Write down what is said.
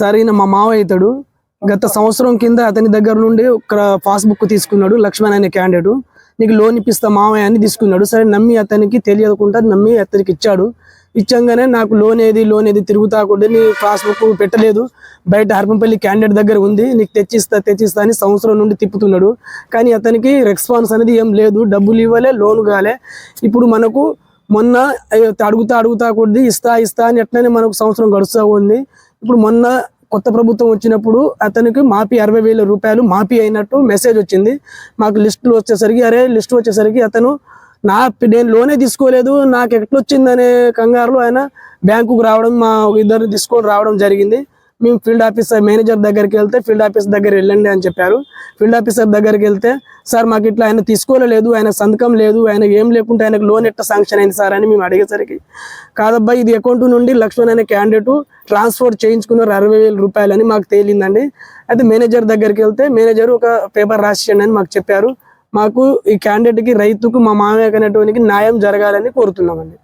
Sir ఈయన మా మావయ్య ఇతడు. గత సంవత్సరం కింద అతని దగ్గర నుండి ఒక పాస్బుక్ తీసుకున్నాడు లక్ష్మణ్ అనే క్యాండిడేట్. నీకు లోన్ ఇప్పిస్తా మావయ్య అని తీసుకున్నాడు. సరే నమ్మి అతనికి తెలియకుండా నమ్మి అతనికి ఇచ్చాడు. ఇచ్చంగానే నాకు లోన్ ఏది లోన్ ఏది తిరుగుతా కూడా నీ పాస్బుక్ పెట్టలేదు. బయట హర్పంపల్లి క్యాండిడేట్ దగ్గర ఉంది నీకు తెచ్చిస్తా తెచ్చిస్తా అని సంవత్సరం నుండి తిప్పుతున్నాడు. కానీ అతనికి రెస్పాన్స్ అనేది ఏం లేదు డబ్బులు ఇవ్వలే లోన్ కాలే. ఇప్పుడు మనకు మొన్న అడుగుతా అడుగుతా కొద్ది ఇస్తా ఇస్తా అని ఎట్లనే మనకు సంవత్సరం గడుస్తూ ఉంది. ఇప్పుడు మొన్న కొత్త ప్రభుత్వం వచ్చినప్పుడు అతనికి మాఫీ అరవై వేల రూపాయలు మాఫీ అయినట్టు మెసేజ్ వచ్చింది. మాకు లిస్టులు వచ్చేసరికి అరే లిస్ట్ వచ్చేసరికి అతను నా నేను లోనే తీసుకోలేదు నాకు ఎట్లొచ్చిందనే కంగారులో ఆయన బ్యాంకుకు రావడం మా ఇద్దరిని తీసుకొని రావడం జరిగింది. మేము ఫీల్డ్ ఆఫీసర్ మేనేజర్ దగ్గరికి వెళ్తే ఫీల్డ్ ఆఫీసర్ దగ్గర వెళ్ళండి అని చెప్పారు. ఫీల్డ్ ఆఫీసర్ దగ్గరికి వెళ్తే సార్ మాకు ఇట్లా ఆయన తీసుకోలేదు ఆయన సంతకం లేదు ఆయన ఏం లేకుంటే ఆయనకు లోన్ ఎట్లా శాంక్షన్ అయింది సార్? అని మేము అడిగేసరికి కాదబ్బా ఇది అకౌంట్ నుండి లక్ష్మణ్ అనే క్యాండిడేట్ ట్రాన్స్ఫర్ చేయించుకున్నారు అరవై వేల రూపాయలు అని మాకు తేలిందండి. అయితే మేనేజర్ దగ్గరికి వెళ్తే మేనేజర్ ఒక పేపర్ రాసియండి అని మాకు చెప్పారు. మాకు ఈ క్యాండిడేట్కి రైతుకు మా మామయ్య అనేటువంటి న్యాయం జరగాలని కోరుతున్నామండి.